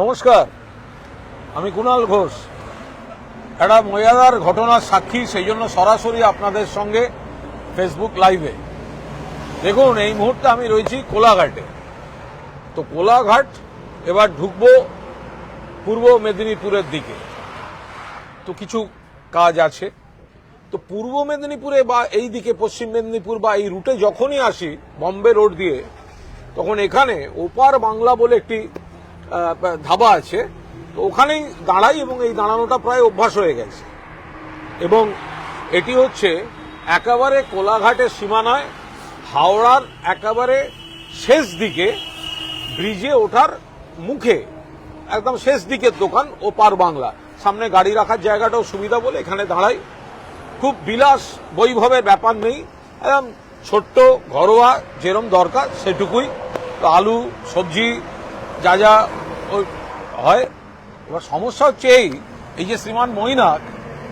নমস্কার, আমি কুণাল ঘোষ। একটা মজাদার ঘটনার সাক্ষী, সেই জন্য সরাসরি আপনাদের সঙ্গে ফেসবুক লাইভে দেখুন, এই মুহূর্তে আমি রয়েছি কোলাঘাটে। তো কোলাঘাট, এবার ঢুকবো পূর্ব মেদিনীপুরের দিকে। তো কিছু কাজ আছে। তো পূর্ব মেদিনীপুরে বা এই দিকে, পশ্চিম মেদিনীপুর বা এই রুটে যখনই আসি, বম্বে রোড দিয়ে, তখন এখানে ওপার বাংলা বলে একটি ধাবা আছে, তো ওখানেই দাঁড়াই এবং এই দাঁড়ানোটা প্রায় অভ্যাস হয়ে গেছে। এবং এটি হচ্ছে একেবারে কোলাঘাটের সীমানায় হাওড়ার একেবারে শেষ দিকে, ব্রিজে ওঠার মুখে, একদম শেষ দিকের দোকান, ওপার বাংলা। সামনে গাড়ি রাখার জায়গাটাও সুবিধা বলে এখানে দাঁড়াই। খুব বিলাস বৈভবের ব্যাপার নেই, একদম ছোট্ট, ঘরোয়া, যেরম দরকার সেটুকুই। আলু, সবজি, যা যা হয়, এবার সমস্যা হচ্ছে এই এই যে শ্রীমান মৈনাক,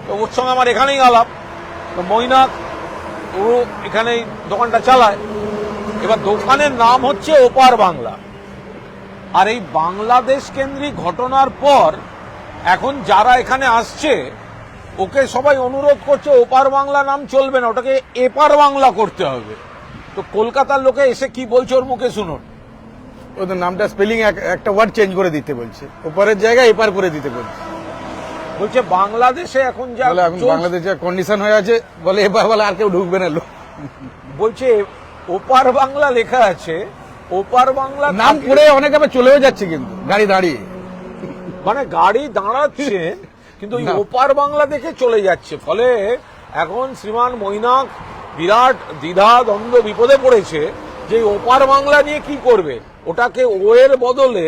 তো ওর সঙ্গে আমার এখানেই আলাপ। তো মৈনাক, ও এখানেই দোকানটা চালায়। এবার দোকানের নাম হচ্ছে ওপার বাংলা। আর এই বাংলাদেশ কেন্দ্রিক ঘটনার পর এখন যারা এখানে আসছে, ওকে সবাই অনুরোধ করছে, ওপার বাংলা নাম চলবে না, ওটাকে এপার বাংলা করতে হবে। তো কলকাতার লোকে এসে কি বলছে ওর মুখে শুনুন। ওদের নামটা স্পেলিং একটা ওয়ার্ড চেঞ্জ করে দিতে বলছে। ওপারের জায়গায় এপার করে দিতে বলছে। বলছে বাংলাদেশে এখন যা এখন বাংলাদেশ কন্ডিশন হয়ে আছে বলে এপার বলে আর কেউ ঢুকবে না লোক। বলছে ওপার বাংলা লেখা আছে ওপার বাংলা নাম করে অনেকে আবার চলেও যাচ্ছে কিন্তু গাড়ি দাঁড়িয়ে। মানে গাড়ি দাঁড়াচ্ছে কিন্তু ওই ওপার বাংলা দেখে চলে যাচ্ছে। ফলে এখন শ্রীমান মৈনাক বিরাট দ্বিধা দ্বন্দ্ব বিপদে পড়েছে যে ওপার বাংলা নিয়ে কি করবে? ওটাকে ও এর বদলে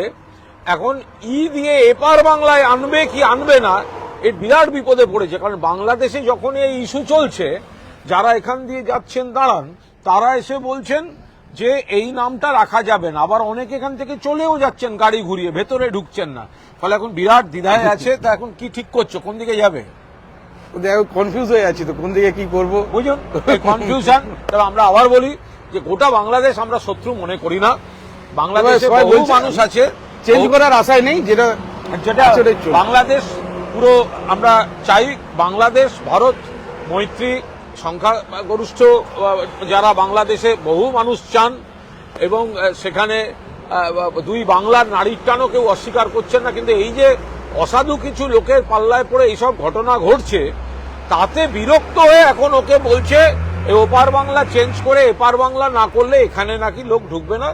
এখন ই দিয়ে এপার বাংলায় আনবে কি আনবে না এর বিরাট বিপদে পড়েছে। কারণ বাংলাদেশে যখন এই ইস্যু চলছে যারা এখান দিয়ে যাচ্ছেন দাঁড়ান তারা এসে বলছেন যে এই নামটা রাখা যাবে না। আবার অনেকে এখান থেকে চলেও যাচ্ছেন গাড়ি ঘুরিয়ে ভেতরে ঢুকছেন না। ফলে এখন বিরাট দ্বিধায় আছে তা এখন কি ঠিক করছ? কোন দিকে যাবে? কনফিউজ হয়ে আছি তো কোন দিকে কি করব? বুঝুন কনফিউশন তবে আমরা আবার বলি যে গোটা বাংলাদেশ আমরা শত্রু মনে করি না। বাংলাদেশে বহু মানুষ আছে চেঞ্জ করার আশায় নেই যেটা যেটা আছে ওটাই চলবে। বাংলাদেশ পুরো আমরা চাই বাংলাদেশ ভারত মৈত্রী সংখ্যাগরিষ্ঠ যারা বাংলাদেশে বহু মানুষ চান এবং সেখানে দুই বাংলার নারীর টানও কেউ অস্বীকার করছেন না কিন্তু এই যে অসাধু কিছু লোকের পাল্লায় পড়ে এইসব ঘটনা ঘটছে তাতে বিরক্ত হয়ে এখন ওকে বলছে ওপার বাংলা চেঞ্জ করে এপার বাংলা না করলে এখানে নাকি লোক ঢুকবে না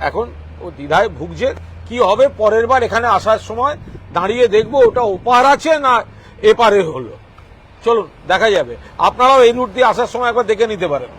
এখন ও দ্বিধায় ভুগছে, কি হবে পরের বার এখানে আসার সময়? দাঁড়িয়ে দেখব ওটা ওপার আছে না এপারে হলো। চলুন, দেখা যাবে। আপনারাও এই রুট দিয়ে আসার সময় একবার দেখে নিতে পারেন।